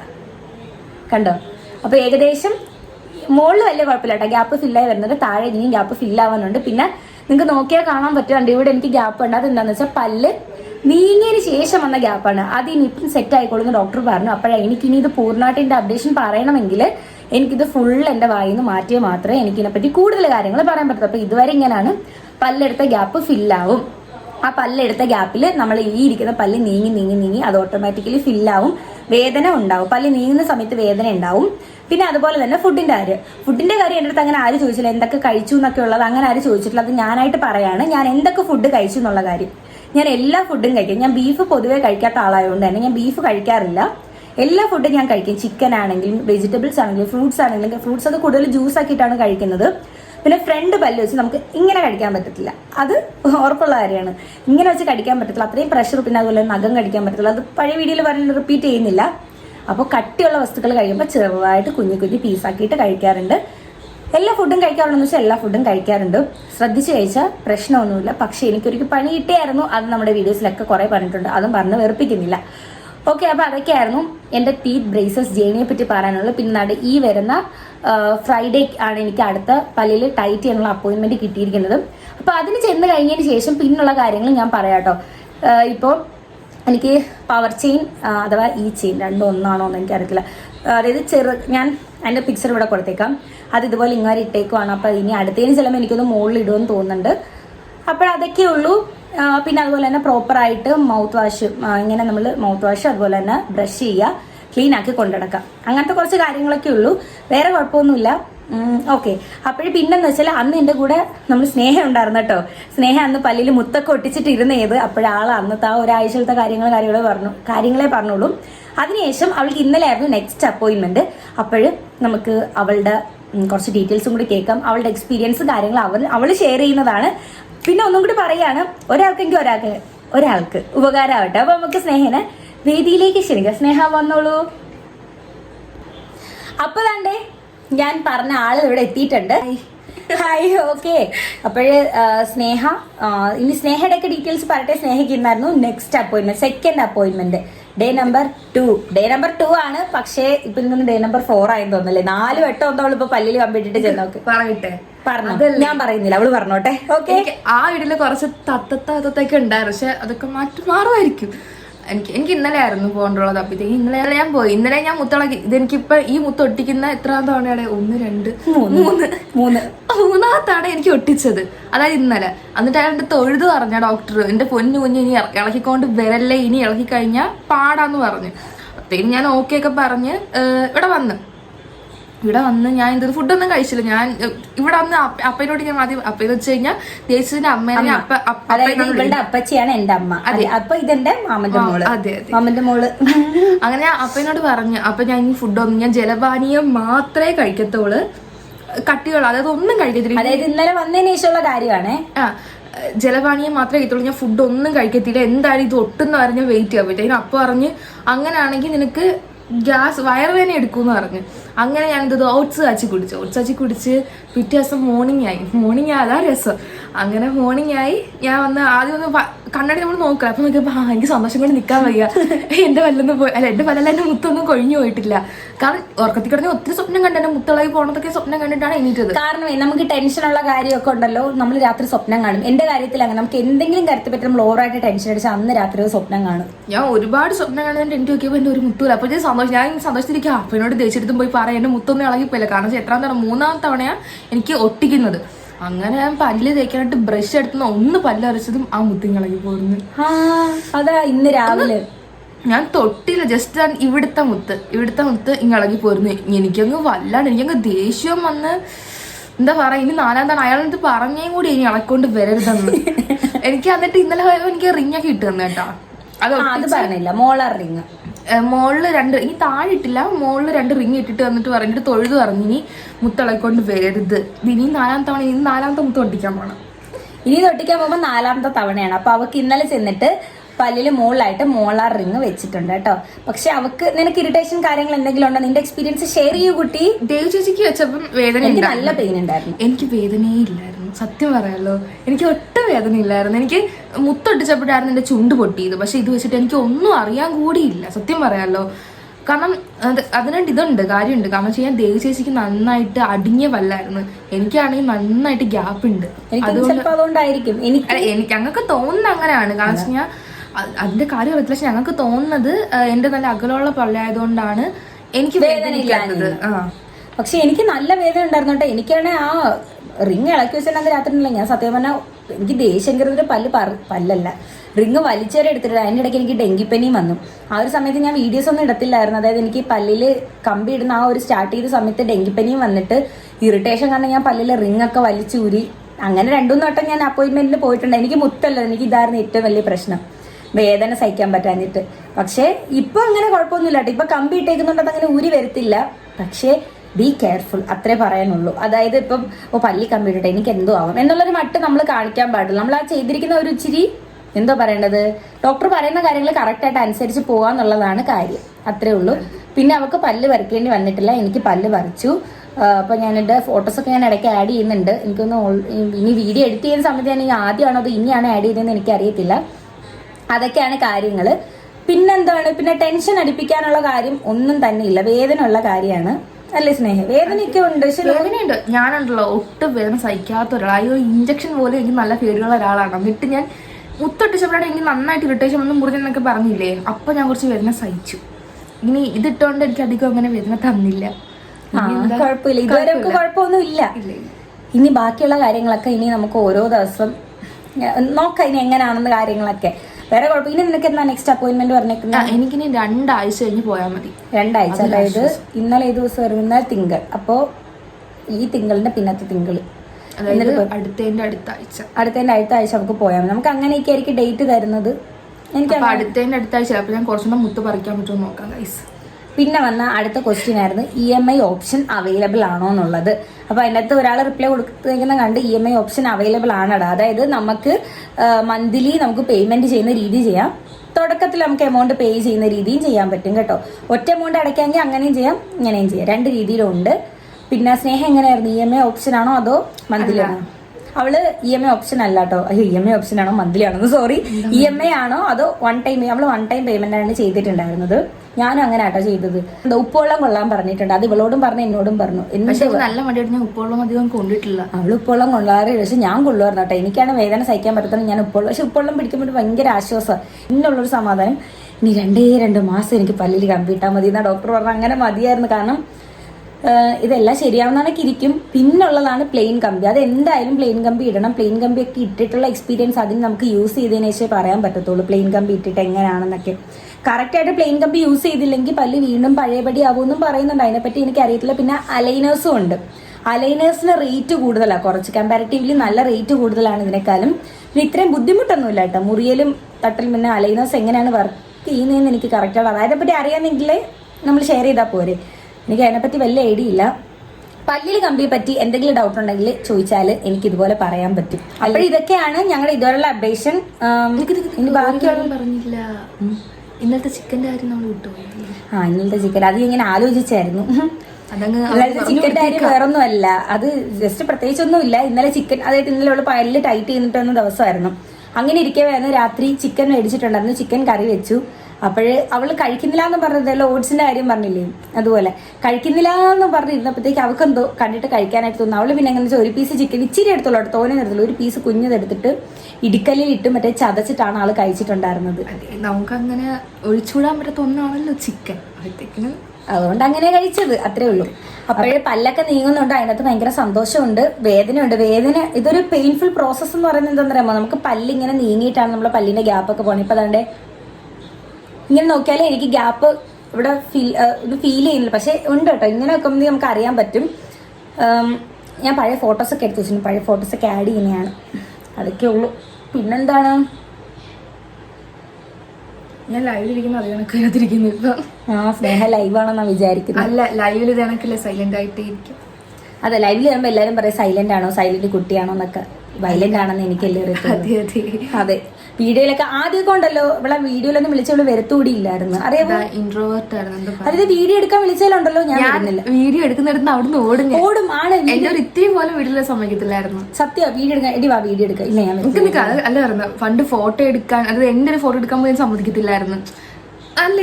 കണ്ടോ? അപ്പോൾ ഏകദേശം മുകളിൽ വലിയ കുഴപ്പമില്ല കേട്ടോ. ഗ്യാപ്പ് ഫില്ലായി വരുന്നത്. താഴെ ഇനിയും ഗ്യാപ്പ് ഫില്ലാവാനുണ്ട് പിന്നെ നിങ്ങൾക്ക് നോക്കിയാൽ കാണാൻ പറ്റുന്നുണ്ട് ഇവിടെ എനിക്ക് ഗ്യാപ്പ് ഉണ്ട്. അതെന്താന്ന് വെച്ചാൽ പല്ല് നീങ്ങിയതിന് ശേഷം വന്ന ഗ്യാപ്പാണ് അത് ഇനിയിപ്പം സെറ്റ് ആയിക്കോളുന്ന ഡോക്ടർ പറഞ്ഞു. അപ്പോഴേ എനിക്കിനി ഇത് പൂർണമായിട്ട് അപ്ഡേഷൻ പറയണമെങ്കിൽ എനിക്കിത് ഫുൾ എന്റെ വായിൽ നിന്ന് മാറ്റിയാൽ മാത്രമേ എനിക്കിതിനെപ്പറ്റി കൂടുതൽ കാര്യങ്ങൾ പറയാൻ പറ്റൂ അപ്പൊ ഇതുവരെ ഇങ്ങനെയാണ് പല്ലെടുത്ത ഗ്യാപ്പ് ഫില്ലാവും ആ പല്ലെടുത്ത ഗ്യാപ്പിൽ നമ്മൾ ഈ ഇരിക്കുന്ന പല്ല് നീങ്ങി നീങ്ങി നീങ്ങി അത് ഓട്ടോമാറ്റിക്കലി ഫില്ലാവും വേദന ഉണ്ടാവും. പല്ല് നീങ്ങുന്ന സമയത്ത് വേദന ഉണ്ടാവും. പിന്നെ അതുപോലെ തന്നെ ഫുഡിന്റെ കാര്യം. ഫുഡിന്റെ കാര്യം എന്റെ അടുത്ത് അങ്ങനെ ആര് ചോദിച്ചില്ല എന്തൊക്കെ കഴിച്ചു എന്നൊക്കെ ഉള്ളത് അങ്ങനെ ആര് ചോദിച്ചിട്ടില്ല. അത് ഞാനായിട്ട് പറയാണ് ഞാൻ എന്തൊക്കെ ഫുഡ് കഴിച്ചു എന്നുള്ള കാര്യം. ഞാൻ എല്ലാ ഫുഡും കഴിക്കും. ഞാൻ ബീഫ് പൊതുവേ കഴിക്കാത്ത ആളായതുകൊണ്ട് തന്നെ ഞാൻ ബീഫ് കഴിക്കാറില്ല. എല്ലാ ഫുഡും ഞാൻ കഴിക്കും. ചിക്കൻ ആണെങ്കിലും വെജിറ്റബിൾസ് ആണെങ്കിലും ഫ്രൂട്ട്സ് ആണെങ്കിലും ഫ്രൂട്ട്സ് ഒക്കെ കൂടുതൽ ജ്യൂസ് ആക്കിയിട്ടാണ് കഴിക്കുന്നത്. പിന്നെ ഫ്രണ്ട് പല്ല് വെച്ച് നമുക്ക് ഇങ്ങനെ കഴിക്കാൻ പറ്റത്തില്ല. അത് ഉറപ്പുള്ള കാര്യമാണ്. ഇങ്ങനെ വെച്ച് കഴിക്കാൻ പറ്റത്തില്ല. അത്രയും പ്രഷർ പിന്നെ അതുപോലെ നഖം കഴിക്കാൻ പറ്റത്തില്ല. അത് പഴയ വീഡിയോയിൽ പറഞ്ഞ് റിപ്പീറ്റ് ചെയ്യുന്നില്ല. അപ്പോൾ കട്ടിയുള്ള വസ്തുക്കൾ കഴിക്കുമ്പോൾ ചെറുതായിട്ട് കുഞ്ഞു കുഞ്ഞു പീസാക്കിയിട്ട് കഴിക്കാറുണ്ട്. എല്ലാ ഫുഡും കഴിക്കാറുണ്ടെന്ന് വെച്ചാൽ എല്ലാ ഫുഡും കഴിക്കാറുണ്ട്. ശ്രദ്ധിച്ച് കഴിച്ചാൽ പ്രശ്നമൊന്നുമില്ല. പക്ഷേ എനിക്കൊരിക്കൽ പണി കിട്ടിയായിരുന്നു. അത് നമ്മുടെ വീഡിയോസിലൊക്കെ കുറേ പറഞ്ഞിട്ടുണ്ട്. അതും പറഞ്ഞ് വെറുപ്പിക്കുന്നില്ല. ഓക്കെ അപ്പോൾ അതൊക്കെയായിരുന്നു എന്റെ ടീത്ത് ബ്രേസസ് ജേണിയെ പറ്റി പറയാനുള്ളത്. പിന്നെ നട ഈ വരുന്ന ഫ്രൈഡേ ആണ് എനിക്ക് അടുത്ത പല്ലിൽ ടൈറ്റ് ചെയ്യാനുള്ള അപ്പോയിൻമെന്റ് കിട്ടിയിരിക്കുന്നത്. അപ്പോൾ അതിന് ചെന്ന് കഴിഞ്ഞതിന് ശേഷം പിന്നുള്ള കാര്യങ്ങൾ ഞാൻ പറയാം കേട്ടോ ഇപ്പോൾ എനിക്ക് പവർ ചെയിൻ അഥവാ ഈ ചെയിൻ രണ്ടും ഒന്നാണോ എന്ന് എനിക്കറിയത്തില്ല. അതായത് ചെറു ഞാൻ അതിന്റെ പിക്ചർ ഇവിടെ കൊടുത്തേക്കാം. അത് ഇതുപോലെ ഇങ്ങനെ ഇട്ടേക്കുവാണ്. അപ്പോൾ ഇനി അടുത്തതിന് ചിലപ്പോൾ എനിക്കൊന്ന് മുകളിൽ ഇടുമെന്ന് തോന്നുന്നുണ്ട്. അപ്പോൾ അതൊക്കെ ഉള്ളൂ. പിന്നെ അതുപോലെ തന്നെ പ്രോപ്പറായിട്ട് മൗത്ത് വാഷ് ഇങ്ങനെ നമ്മൾ മൗത്ത് വാഷ് അതുപോലെ തന്നെ ബ്രഷ് ചെയ്യുക ക്ലീൻ ആക്കി കൊണ്ടുനടക്കാം അങ്ങനത്തെ കുറച്ച് കാര്യങ്ങളൊക്കെ ഉള്ളൂ. വേറെ കുഴപ്പമൊന്നുമില്ല. ഓക്കെ അപ്പോഴും പിന്നെന്ന് വെച്ചാൽ അന്ന് എന്റെ കൂടെ നമ്മൾ സ്നേഹം ഉണ്ടായിരുന്നു കേട്ടോ. സ്നേഹം അന്ന് പല്ലിൽ മുത്തൊക്കെ ഒട്ടിച്ചിട്ട് ഇരുന്നേത് അപ്പോഴാൾ അന്നത്തെ ആ ഒരാഴ്ചത്തെ കാര്യങ്ങൾ കാര്യങ്ങളെ പറഞ്ഞു കാര്യങ്ങളെ പറഞ്ഞോളൂ. അതിനുശേഷം അവൾക്ക് ഇന്നലെ ആയിരുന്നു നെക്സ്റ്റ് അപ്പോയിൻമെന്റ് അപ്പോഴും നമുക്ക് അവളുടെ കുറച്ച് ഡീറ്റെയിൽസും കൂടി കേൾക്കാം. അവളുടെ എക്സ്പീരിയൻസ് കാര്യങ്ങൾ അവൾ അവൾ ഷെയർ ചെയ്യുന്നതാണ്. പിന്നെ ഒന്നും കൂടി പറയാണ് ഒരാൾക്കെങ്കിൽ ഒരാൾക്ക് ഒരാൾക്ക് ഉപകാരമാവട്ടെ അപ്പൊ നമുക്ക് സ്നേഹനെ വേദിയിലേക്ക് ക്ഷണിക്കാം. സ്നേഹ വന്നോളൂ. അപ്പൊ താണ്ടേ ഞാൻ പറഞ്ഞ ആൾ ഇവിടെ എത്തിയിട്ടുണ്ട്. ഹായ്. ഓക്കെ. അപ്പോഴ് സ്നേഹ ഇനി സ്നേഹയുടെ ഒക്കെ ഡീറ്റെയിൽസ് പറയട്ടെ. സ്നേഹയ്ക്ക് ഇന്നായിരുന്നു next appointment second appointment day number two day number two ആണ്. പക്ഷേ ഇപ്പൊ ഇന്ന് ഡേ നമ്പർ ഫോർ ആയെന്ന് തോന്നല്ലേ നാല് വട്ടം ഒന്നും അവളിപ്പോ പല്ലിൽ കമ്പിട്ടിട്ട് ചെന്നോക്ക് പറയട്ടെ പറഞ്ഞു. ഞാൻ പറയുന്നില്ല. അവൾ പറഞ്ഞോട്ടെ. ഓക്കെ. ആ വീട്ടിൽ കുറച്ച് തത്തത്ത തത്തൊക്കെ ഉണ്ടായിരുന്നു. പക്ഷെ അതൊക്കെ മാറ്റി മാറുമായിരിക്കും. എനിക്ക് എനിക്ക് ഇന്നലെ ആയിരുന്നു പോകേണ്ടുള്ളത് അപ്പഴത്തേക്ക് ഇന്നലെ ഞാൻ പോയി. ഇന്നലെ ഞാൻ മുത്തളക്കി ഇതെനിക്കിപ്പോ ഈ മുത്ത് ഒട്ടിക്കുന്ന എത്ര തവണയാണ്? ഒന്ന് രണ്ട് മൂന്ന്. മൂന്ന്. മൂന്ന്. മൂന്നാമത്താണ് എനിക്ക് ഒട്ടിച്ചത്. അതായത് ഇന്നലെ. എന്നിട്ട് അയാളുടെ തൊഴുത് പറഞ്ഞ ഡോക്ടർ എന്റെ പൊന്നു കുഞ്ഞ് ഇനി ഇള- ഇളക്കിക്കൊണ്ട് വരല്ലേ? ഇനി ഇളക്കി കഴിഞ്ഞാൽ പാടാന്ന് പറഞ്ഞു. അപ്പത്തേക്കും ഞാൻ ഓക്കെ ഒക്കെ പറഞ്ഞ് ഇവിടെ വന്ന്. ഇവിടെ വന്ന് ഞാൻ ഇത് ഫുഡൊന്നും കഴിച്ചില്ല. ഞാൻ ഇവിടെ വന്ന് അപ്പ- അപ്പനോട് ഞാൻ ആദ്യം അപ്പ വെച്ച് കഴിഞ്ഞാൽ ദേശത്തിന്റെ അമ്മേനെ ഇവളുടെ അപ്പച്ചിയാണ് എന്റെ അമ്മ. അതെ അപ്പൊ ഇതെന്റെ മാമന്റെ മോൾ. അതെ. മാമന്റെ മോൾ. (laughs) അങ്ങനെ ഞാൻ അപ്പനോട് പറഞ്ഞു അപ്പൊ ഞാൻ ഈ ഫുഡൊന്നും ഞാൻ ജലപാനീയം മാത്രമേ കഴിക്കത്തുള്ളൂ. കട്ടികൾ അതായത് ഒന്നും കഴിക്കത്തില്ല. അതായത് ഇന്നലെ വന്നതിന് ശേഷമുള്ള കാര്യമാണേ. ആ ജലപാനീയം മാത്രമേ കഴിക്കത്തുള്ളൂ. ഞാൻ ഫുഡ് ഒന്നും കഴിക്കത്തില്ല. എന്തായാലും ഇത് ഒട്ടുന്ന പറഞ്ഞ് വെയിറ്റ് ചെയ്യാൻ പറ്റും അപ്പൊ പറഞ്ഞ് അങ്ങനെയാണെങ്കിൽ നിനക്ക് ഗ്യാസ് വയറുവേദന എടുക്കൂന്ന് പറഞ്ഞു. അങ്ങനെ ഞാൻ ഇത് ഓട്സ് കാച്ചി കുടിച്ചു. ഓട്സ് കാച്ചി കുടിച്ച് പിറ്റേ ദിവസം മോർണിംഗ് ആയി. മോർണിംഗ് ആയതാ രസം. അങ്ങനെ മോർണിംഗ് ആയി ഞാൻ വന്ന് ആദ്യം ഒന്ന് കണ്ണടി നമ്മൾ നോക്കുക. അപ്പൊ നോക്കിയപ്പോ ആ എനിക്ക് സന്തോഷം കൊണ്ട് നിൽക്കാൻ വയ്യ. എന്റെ പല്ലൊന്നും പോയി അല്ല എന്റെ പല്ലല്ല എന്റെ മുത്തൊന്നും കൊഴിഞ്ഞു പോയിട്ടില്ല. കാരണം ഉറക്കത്തിൽ കിടന്ന് ഒത്തിരി സ്വപ്നം കണ്ട് എന്റെ മുത്തളകി പോണതൊക്കെ സ്വപ്നം കണ്ടിട്ടാണ് എണീറ്റത്. കാരണം നമുക്ക് ടെൻഷനുള്ള കാര്യമൊക്കെ ഉണ്ടല്ലോ. നമ്മൾ രാത്രി സ്വപ്നം കാണും. എന്റെ കാര്യത്തിൽ അങ്ങനെ നമുക്ക് എന്തെങ്കിലും കാര്യത്തെ പറ്റി നമ്മൾ ഓവറായിട്ട് ടെൻഷൻ അടിച്ചാൽ അന്ന് രാത്രി സ്വപ്നം കാണും. ഞാൻ ഒരുപാട് സ്വപ്നം കാണുന്നുണ്ട് എനിക്ക് നോക്കിയപ്പോൾ എന്റെ ഒരു മുത്തൂല. അപ്പോൾ ഞാൻ സന്തോഷം ഞാൻ സന്തോഷത്തിരിക്കുക അപ്പനോട് ദേഷ്യത്തും പോയി പറയാം. എന്റെ മുത്തൊന്നും ഇളകിപ്പോയില്ല. കാരണം വെച്ചാൽ എത്രാം തവണ? മൂന്നാം തവണയാ എനിക്ക് ഒട്ടിക്കുന്നത്. അങ്ങനെ ഞാൻ പല്ല് തേക്കാനായിട്ട് ബ്രഷ് എടുത്തുന്ന ഒന്ന് പല്ലരച്ചതും ആ മുത്തിങ് ഇളകി പോയിരുന്നു അതാ ഇന്ന് രാവിലെ. ഞാൻ തൊട്ടില്ല. ജസ്റ്റ് ഞാൻ ഇവിടുത്തെ മുത്ത് ഇവിടുത്തെ മുത്ത് ഇങ്ങളകി ഇളകി പോയിരുന്നു എനിക്കങ്ങ് വല്ലാണ്ട് എനിക്കങ്ങ് ദേഷ്യം വന്ന് എന്താ പറയാ ഇനി നാലാം തവണ അയാളെടുത്ത് പറഞ്ഞേം കൂടി ഇനി ഇളക്കൊണ്ട് വരരുതെന്ന്. (laughs) എനിക്ക് എന്നിട്ട് ഇന്നലെ എനിക്ക് റിങ് ഒക്കെ ഇട്ടു തന്നെ കേട്ടോ അത് പറഞ്ഞില്ല. മോളാർ റിങ് മോളിൽ രണ്ട് ഇനി താഴെ ഇട്ടില്ല മുകളിൽ രണ്ട് റിങ് ഇട്ടിട്ട് വന്നിട്ട് പറഞ്ഞിട്ട് തൊഴുത് പറഞ്ഞു ഇനി മുത്തിളക്കൊണ്ട് വരരുത് ഇനി നാലാം തവണ ഇനി നാലാമത്തെ മുത്ത് ഒട്ടിക്കാൻ പോകണം ഇനി തൊട്ടിക്കാൻ പോകുമ്പോൾ നാലാമത്തെ തവണയാണ്. അപ്പൊ അവക്ക് ഇന്നലെ ചെന്നിട്ട് പല്ലിൽ മുകളിലായിട്ട് മോളാർ റിങ് വെച്ചിട്ടുണ്ട് കേട്ടോ. പക്ഷെ അവക്ക് നിനക്ക് ഇറിറ്റേഷൻ കാര്യങ്ങൾ എന്തെങ്കിലും ഉണ്ടോ? നിന്റെ എക്സ്പീരിയൻസ് ഷെയർ ചെയ്യൂ കുട്ടി. ദേവ് ചേച്ചിക്ക് വെച്ചപ്പം വേദന എനിക്ക് നല്ല പെയിൻ ഉണ്ടായിരുന്നു. എനിക്ക് വേദനയേ ഇല്ലായിരുന്നു. സത്യം പറയാലോ എനിക്ക് ഒട്ടും വേദന ഇല്ലായിരുന്നു. എനിക്ക് മുത്തൊട്ടിച്ചപ്പോഴായിരുന്നു എന്റെ ചുണ്ട് പൊട്ടിയത്. പക്ഷെ ഇത് വെച്ചിട്ട് എനിക്ക് ഒന്നും അറിയാൻ കൂടിയില്ല സത്യം പറയാലോ. കാരണം അത് അതിനായിട്ട് ഇതുണ്ട് കാര്യമുണ്ട്. കാരണം വെച്ച് കഴിഞ്ഞാൽ ദേവി ചേച്ചിക്ക് നന്നായിട്ട് അടിഞ്ഞ വല്ലായിരുന്നു എനിക്കാണെങ്കിൽ നന്നായിട്ട് ഗ്യാപ്പ് ഉണ്ട് എനിക്ക് അതുകൊണ്ടായിരിക്കും ഞങ്ങൾക്ക് തോന്നുന്ന അങ്ങനെയാണ്. കാരണം വെച്ച് കഴിഞ്ഞാൽ അതിന്റെ കാര്യം അറിയത്തില്ല. പക്ഷെ ഞങ്ങൾക്ക് തോന്നുന്നത് എന്റെ നല്ല അകലമുള്ള പല്ലായതുകൊണ്ടാണ് എനിക്ക് വേദനയില്ലാത്തത് ആ. പക്ഷെ എനിക്ക് നല്ല വേദന ഉണ്ടായിരുന്നു കേട്ടോ. എനിക്കാണ് ആ റിങ് ഇളക്കി വെച്ചിട്ടുണ്ടെങ്കിൽ രാത്രി ഞാൻ സത്യം പറഞ്ഞാൽ എനിക്ക് ദേഷ്യം പല്ല് പറ- പല്ലല്ല. റിങ് വലിച്ചേരെ എടുത്തിട്ട് അതിന്റെ ഇടയ്ക്ക് എനിക്ക് ഡെങ്കിപ്പനിയും വന്നു. ആ ഒരു സമയത്ത് ഞാൻ വീഡിയോസ് ഒന്നും ഇടത്തില്ലായിരുന്നു. അതായത് എനിക്ക് പല്ലിൽ കമ്പി ഇടുന്ന ആ ഒരു സ്റ്റാർട്ട് ചെയ്ത സമയത്ത് ഡെങ്കിപ്പനിയും വന്നിട്ട് ഇറിറ്റേഷൻ കാരണം ഞാൻ പല്ലിൽ റിങ് ഒക്കെ വലിച്ചൂരി അങ്ങനെ രണ്ടുമൂന്ന് വട്ടം ഞാൻ അപ്പോയിന്റ്മെന്റിൽ പോയിട്ടുണ്ട്. എനിക്ക് മുത്തല്ല എനിക്ക് ഇതായിരുന്നു ഏറ്റവും വലിയ പ്രശ്നം. വേദന സഹിക്കാൻ പറ്റാഞ്ഞിട്ട്. പക്ഷേ ഇപ്പൊ അങ്ങനെ കുഴപ്പമൊന്നുമില്ല ഇപ്പൊ കമ്പി ഇട്ടേക്കുന്നുണ്ട് അങ്ങനെ ഊരി വരത്തില്ല. പക്ഷേ ബി കെയർഫുൾ അത്രേ പറയാനുള്ളൂ. അതായത് ഇപ്പം ഓ പല്ലി കമ്പ്യൂട്ടർ എനിക്ക് എന്തോ ആവും എന്നുള്ളൊരു മട്ട് നമ്മൾ കാണിക്കാൻ പാടില്ല നമ്മൾ ആ ചെയ്തിരിക്കുന്ന ഒരു ഇച്ചിരി എന്തോ പറയേണ്ടത്? ഡോക്ടർ പറയുന്ന കാര്യങ്ങൾ കറക്റ്റ് ആയിട്ട് അനുസരിച്ച് പോവാന്നുള്ളതാണ് കാര്യം. അത്രേ ഉള്ളൂ. പിന്നെ അവൾക്ക് പല്ല് വരയ്ക്കേണ്ടി വന്നിട്ടില്ല. എനിക്ക് പല്ല് വരച്ചു. അപ്പൊ ഞാൻ എന്റെ ഫോട്ടോസൊക്കെ ഞാൻ ഇടയ്ക്ക് ആഡ് ചെയ്യുന്നുണ്ട്. എനിക്കൊന്ന് ഇനി വീഡിയോ എഡിറ്റ് ചെയ്യുന്ന സമയത്ത് ഞാൻ ആദ്യമാണോ അത് ഇനിയാണ് ആഡ് ചെയ്തതെന്ന് എനിക്കറിയത്തില്ല. അതൊക്കെയാണ് കാര്യങ്ങൾ പിന്നെന്താണ്? പിന്നെ ടെൻഷൻ അടിപ്പിക്കാനുള്ള കാര്യം ഒന്നും തന്നെ ഇല്ല. വേദന ഉള്ള കാര്യമാണ്. അല്ലേ സ്നേഹ. വേദനയൊക്കെ ഉണ്ട്. വേദനയുണ്ട്. ഞാനുണ്ടല്ലോ ഒട്ടും വേദന സഹിക്കാത്ത ഒരാൾ അയ്യോ ഇഞ്ചക്ഷൻ പോലും എനിക്ക് നല്ല പേടിയുള്ള ഒരാളാണ്. എന്നിട്ട് ഞാൻ മുത്തൊട്ടിച്ചപ്പോഴാണ് എനിക്ക് നന്നായിട്ട് ഇറിറ്റേഷൻ ഒന്നും മുറിഞ്ഞെന്നൊക്കെ പറഞ്ഞില്ലേ? അപ്പൊ ഞാൻ കുറച്ച് വേദന സഹിച്ചു. ഇനി ഇതിട്ടോണ്ട് എനിക്ക് അധികം അങ്ങനെ വേദന തന്നില്ല. കുഴപ്പമില്ല. ഇതുവരെ കുഴപ്പമൊന്നും ഇല്ല. ഇനി ബാക്കിയുള്ള കാര്യങ്ങളൊക്കെ ഇനി നമുക്ക് ഓരോ ദിവസം നോക്കാം ഇനി എങ്ങനെയാണെന്ന് കാര്യങ്ങളൊക്കെ. വേറെ കുഴപ്പം ഇനി നിനക്ക് എന്നാ നെക്സ്റ്റ് അപ്പോയിന്റ്മെന്റ് പറഞ്ഞേക്കുന്നത് എനിക്കിനി രണ്ടാഴ്ച കഴിഞ്ഞ് പോയാൽ മതി. രണ്ടാഴ്ച. അതായത് ഇന്നലെ ഏത് ദിവസം വരും ഇന്നലെ തിങ്കൾ. അപ്പോ ഈ തിങ്കളിന്റെ പിന്നത്തെ തിങ്കൾ അടുത്തതിന്റെ അടുത്ത ആഴ്ച അടുത്തതിന്റെ അടുത്ത ആഴ്ച നമുക്ക് പോയാൽ മതി. നമുക്ക് അങ്ങനെയൊക്കെ ആയിരിക്കും ഡേറ്റ് തരുന്നത്. എനിക്ക് അടുത്തതിന്റെ അടുത്ത ആഴ്ച അപ്പൊ ഞാൻ കുറച്ചുകൂടെ മുത്ത് പറിക്കാൻ പറ്റുമോ നോക്കാം ഗൈസ് പിന്നെ വന്ന അടുത്ത ക്വസ്റ്റ്യൻ ആയിരുന്നു E M I option available ആണോ എന്നുള്ളത്. അപ്പൊ അതിനകത്ത് ഒരാൾ റിപ്ലൈ കൊടുത്തിരിക്കുന്ന കണ്ട് E M I option available ആണടാ. അതായത് നമുക്ക് മന്ത്ലി നമുക്ക് പേയ്മെന്റ് ചെയ്യുന്ന രീതി ചെയ്യാം. തുടക്കത്തിൽ നമുക്ക് എമൗണ്ട് പേ ചെയ്യുന്ന രീതിയും ചെയ്യാൻ പറ്റും കേട്ടോ. ഒറ്റ എമൗണ്ട് അടയ്ക്കാമെങ്കിൽ അങ്ങനെയും ചെയ്യാം ഇങ്ങനെയും ചെയ്യാം. രണ്ട് രീതിയിലുണ്ട്. പിന്നെ സ്നേഹം എങ്ങനെയായിരുന്നു? ഇ എം ഐ ഓപ്ഷൻ ആണോ അതോ മന്ത്ലി ആണോ? അവൾ ഇ എം ഐ ഓപ്ഷൻ അല്ല കേട്ടോ. ഇ എം ഐ ഓപ്ഷൻ ആണോ മന്ത്ലി ആണോ? സോറി ഇ എം ഐ ആണോ അതോ വൺ ടൈം അവൾ വൺ ടൈം പേയ്മെന്റ് ആണ് ചെയ്തിട്ടുണ്ടായിരുന്നത്? ഞാനും അങ്ങനെ ആട്ടോ ചെയ്തത്. എന്താ ഉപ്പുവെള്ളം കൊള്ളാൻ പറഞ്ഞിട്ടുണ്ട്. അത് ഇവളോടും പറഞ്ഞു എന്നോടും പറഞ്ഞു. പക്ഷെ നല്ല മടിയായിട്ട് ഞാൻ ഉപ്പുവെള്ളം അധികം കൊണ്ടിട്ടില്ല. അവൾ ഉപ്പുവെള്ളം കൊള്ളാറില്ല. പക്ഷെ ഞാൻ കൊള്ളുമായിരുന്നു കേട്ടോ. എനിക്കാണ് വേദന സഹിക്കാൻ പറ്റത്തുള്ളൂ ഞാൻ ഉപ്പുവെള്ളം പക്ഷെ ഉപ്പുവെള്ളം പിടിക്കുമ്പോൾ ഭയങ്കര ആശ്വാസം. ഇന്നുള്ളൊരു സമാധാനം. ഇനി രണ്ടേ രണ്ട് മാസം എനിക്ക് പല്ലിൽ കമ്പിട്ടാൽ മതി എന്നാ ഡോക്ടർ പറഞ്ഞു അങ്ങനെ മതിയായിരുന്നു. കാരണം ഇതെല്ലാം ശരിയാവുന്നതാണെങ്കിൽ ഇരിക്കും. പിന്നുള്ളതാണ് പ്ലെയിൻ കമ്പി. അത് എന്തായാലും പ്ലെയിൻ കമ്പി ഇടണം. പ്ലെയിൻ കമ്പിയൊക്കെ ഇട്ടിട്ടുള്ള എക്സ്പീരിയൻസ് അതിന് നമുക്ക് യൂസ് ചെയ്തതിനു ശേഷമേ പറയാൻ പറ്റത്തുള്ളൂ. പ്ലെയിൻ കമ്പി ഇട്ടിട്ട് എങ്ങനെയാണെന്നൊക്കെ കറക്റ്റ് ആയിട്ട് പ്ലെയിൻ കമ്പി യൂസ് ചെയ്തില്ലെങ്കിൽ പല്ല് വീണ്ടും പഴയപടി ആവുമെന്നും പറയുന്നുണ്ട്. അതിനെപ്പറ്റി എനിക്ക് അറിയത്തില്ല പിന്നെ അലൈനേഴ്സും ഉണ്ട്. അലൈനേഴ്സിന് റേറ്റ് കൂടുതലാണ് കുറച്ച് കമ്പാരിറ്റീവ്ലി നല്ല റേറ്റ് കൂടുതലാണ് ഇതിനേക്കാളും. പിന്നെ ഇത്രയും ബുദ്ധിമുട്ടൊന്നുമില്ല കേട്ടോ. മുറിയലും തട്ടലും പിന്നെ അലൈനേഴ്സ് എങ്ങനെയാണ് വർക്ക് ചെയ്യുന്നതെന്ന് എനിക്ക് കറക്റ്റാണ് അതിനെപ്പറ്റി അറിയാമെങ്കിൽ നമ്മൾ ഷെയർ ചെയ്താൽ പോരെ. എനിക്ക് അതിനെപ്പറ്റി വലിയ ഐഡിയ ഇല്ല. പല്ലിൽ കമ്പിയെ പറ്റി എന്തെങ്കിലും ഡൗട്ട് ഉണ്ടെങ്കിൽ ചോദിച്ചാൽ എനിക്ക് ഇതുപോലെ പറയാൻ പറ്റും. അപ്പോൾ ഇതൊക്കെയാണ് ഞങ്ങളുടെ ഇതുവരെയുള്ള അപ്ഡേഷൻ ബാക്കിയുള്ള പറഞ്ഞില്ല. ഇന്നലത്തെ ചിക്കന്റെ കാര്യം നമ്മൾ വിട്ടുപോയി ആ ഇന്നലത്തെ ചിക്കൻ അത് ഇങ്ങനെ ആലോചിച്ചായിരുന്നു. അതങ്ങ് ചിക്കന്റെ കാര്യം വേറൊന്നും അല്ല അത് ജസ്റ്റ് പ്രത്യേകിച്ചൊന്നും ഇല്ല ഇന്നലെ ചിക്കൻ അതായത് ഇന്നലെ ഉള്ള പല്ല് ടൈറ്റ് ചെയ്തിട്ട് വന്ന ദിവസമായിരുന്നു. അങ്ങനെ ഇരിക്കവായിരുന്നു രാത്രി ചിക്കൻ മേടിച്ചിട്ടുണ്ടായിരുന്നു. ചിക്കൻ കറി വെച്ചു. അപ്പോഴ് അവൾ കഴിക്കുന്നില്ല എന്ന് പറഞ്ഞതല്ലോ ഓട്സിന്റെ കാര്യം പറഞ്ഞില്ലേ? അതുപോലെ. കഴിക്കുന്നില്ല എന്ന് പറഞ്ഞിരുന്നപ്പോഴത്തേക്ക് അവൾക്ക് എന്തോ കണ്ടിട്ട് കഴിക്കാനായിട്ട് തോന്നുന്നു. അവൾ പിന്നെ എങ്ങനെ വെച്ചാൽ ഒരു പീസ് ചിക്കൻ ഇച്ചിരി എടുത്തോളൂ തോനെ എടുത്തുള്ളൂ. ഒരു പീസ് കുഞ്ഞതെടുത്തിട്ട് ഇടിക്കലിൽ ഇട്ട് മറ്റേ ചതച്ചിട്ടാണ് ആൾ കഴിച്ചിട്ടുണ്ടായിരുന്നത്. നമുക്ക് നമുക്കങ്ങനെ ഒഴിച്ചുകൂടാൻ പറ്റാത്ത ഒന്നാണല്ലോ ചിക്കൻ അതുകൊണ്ട് അങ്ങനെ കഴിച്ചത് അത്രേ ഉള്ളൂ. അപ്പോഴേ പല്ലൊക്കെ നീങ്ങുന്നുണ്ട് അതിനകത്ത് ഭയങ്കര സന്തോഷമുണ്ട് വേദനയുണ്ട്. വേദന ഇതൊരു പെയിൻഫുൾ പ്രോസസ്സ് എന്ന് പറയുന്നത് എന്താ പറയുമ്പോൾ നമുക്ക് പല്ല് ഇങ്ങനെ നീങ്ങിയിട്ടാണ് നമ്മുടെ പല്ലിന്റെ ഗ്യാപ്പൊക്കെ പോകണം ഇപ്പൊ അതാണ്ട് ഇങ്ങനെ നോക്കിയാലേ എനിക്ക് ഗ്യാപ്പ് ഇവിടെ ഫീൽ ഇത് ഫീൽ ചെയ്യുന്നില്ല. പക്ഷേ ഉണ്ട് കേട്ടോ. ഇങ്ങനെ വെക്കുമ്പോൾ നമുക്ക് അറിയാൻ പറ്റും. ഞാൻ പഴയ ഫോട്ടോസൊക്കെ എടുത്ത് വെച്ചിട്ടുണ്ട്. പഴയ ഫോട്ടോസൊക്കെ ആഡ് ചെയ്യുന്നതാണ്. അതൊക്കെ ഉള്ളൂ. പിന്നെന്താണ്? ഞാൻ ലൈവിലിരിക്കുന്ന അത് കണക്കിനകത്തിരിക്കുന്നു ഇപ്പൊ. ആ സ്നേഹ ലൈവാണെന്നാണ് വിചാരിക്കുന്നത് അല്ല ലൈവിൽ ഇത് കണക്കില്ല? സൈലന്റ് ആയിട്ടേ ഇരിക്കും അതെ ലൈവിൽ വരുമ്പോൾ എല്ലാവരും പറയും സൈലന്റ് ആണോ? സൈലന്റ് കുട്ടിയാണോ? എന്നൊക്കെ. വയലന്റ് ആണെന്ന് എനിക്ക് എല്ലാവരും അതെ അതെ. അതെ. വീഡിയോയിലൊക്കെ ആദ്യമൊക്കെ ഉണ്ടല്ലോ. ഇവിടെ വീഡിയോയിലൊന്നും വിളിച്ചവൾ വരത്തുകൂടിയില്ലായിരുന്നു അറിയാമോ ഇൻട്രോവേർട്ട് ആയിരുന്നു അതായത് വീഡിയോ എടുക്കാൻ വിളിച്ചാലുണ്ടല്ലോ ഞാൻ വരുന്നില്ല. വീഡിയോ എടുക്കുന്നിടത്ത് അവിടുന്ന് ഓടും ഓടും ആണ്. ഇത്രയും ഒരു ഇത്തിരി പോലെ വീട്ടിലെ സമ്മതിക്കത്തില്ലായിരുന്നു. സത്യം വീഡിയോ എടുക്കാൻ എടി വാ വീഡിയോ എടുക്കാം. ഇല്ല ഞാൻ എനിക്ക് അല്ലായിരുന്നു പണ്ട് ഫോട്ടോ എടുക്കാൻ അതായത് എന്റെ ഒരു ഫോട്ടോ എടുക്കാൻ പോയി ഞാൻ സമ്മതിക്കത്തില്ലായിരുന്നു. അല്ല